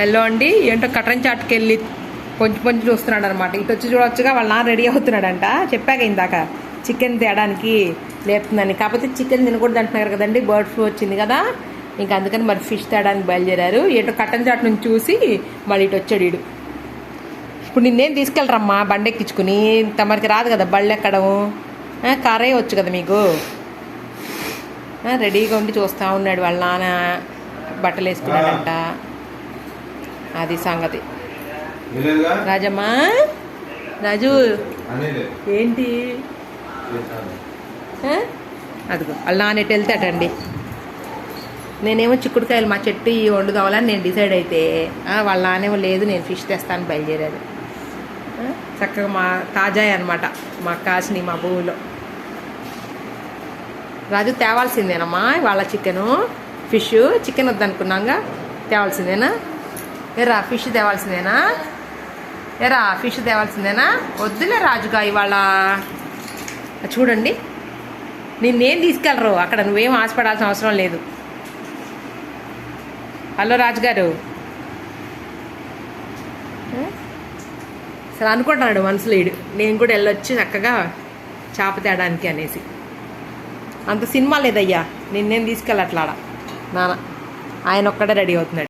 Hello అండి. ఏంటో కటన్ చాట్కి వెళ్ళి కొంచెం కొంచెం చూస్తున్నాడు అనమాట ఇటు వచ్చి చూడొచ్చుగా వాళ్ళ నాన్న రెడీ అవుతున్నాడంట. చెప్పాక ఇందాక చికెన్ తేడానికి లేపుతుందని. కాకపోతే చికెన్ తినకూడదు అంటున్నారు కదండి. బర్డ్ ఫ్లూ వచ్చింది కదా. ఇంకా అందుకని మరి ఫిష్ తేడానికి బయలుదేరారు. ఏంటో కటన్ చాట్ నుంచి చూసి మళ్ళీ ఇటు వచ్చాడు వీడు ఇప్పుడు నిన్నేం తీసుకెళ్ళరమ్మా? బండి ఎక్కించుకుని. తమరికి రాదు కదా బళ్ళు ఎక్కడం. కారే వచ్చు కదా మీకు. రెడీగా ఉండి చూస్తూ ఉన్నాడు వాళ్ళ నాన్న. బట్టలు వేసుకున్నాడంట అది సంగతి. రాజమ్మా? రాజు? ఏంటి? అదిగో వాళ్ళ నాన్న ఎటు వెళ్తాడండి? నేనేమో చిక్కుడుకాయలు మా చెట్టు ఈ వండు కావాలని నేను డిసైడ్ అయితే వాళ్ళ నానేమో లేదు నేను ఫిష్ తెస్తాను బయలుదేరాడు. ఆ, చక్కగా మా తాజా అనమాట మా కాసిని మా భూమిలో. రాజు తేవాల్సిందేనమ్మా వాళ్ళ చికెను ఫిష్ చికెన్ వద్దనుకున్నాగా తేవాల్సిందేనా? ఎరా ఫిష్ తేవాల్సిందేనా? ఎరా ఫిష్ తేవాల్సిందేనా? వద్దులే రాజుగా ఇవాళ. చూడండి. నిన్నేం తీసుకెళ్ళరు? అక్కడ నువ్వేం ఆశపడాల్సిన అవసరం లేదు. హలో రాజుగారు? అసలు అనుకుంటున్నాడు మనసులో ఈడు నేను కూడా వెళ్ళొచ్చి చక్కగా చేప తేడానికి అనేసి. అంత సినిమా లేదయ్యా. నిన్నేం తీసుకెళ్ళట్లాడా నాన్న ఆయన ఒక్కడే రెడీ అవుతున్నాడు.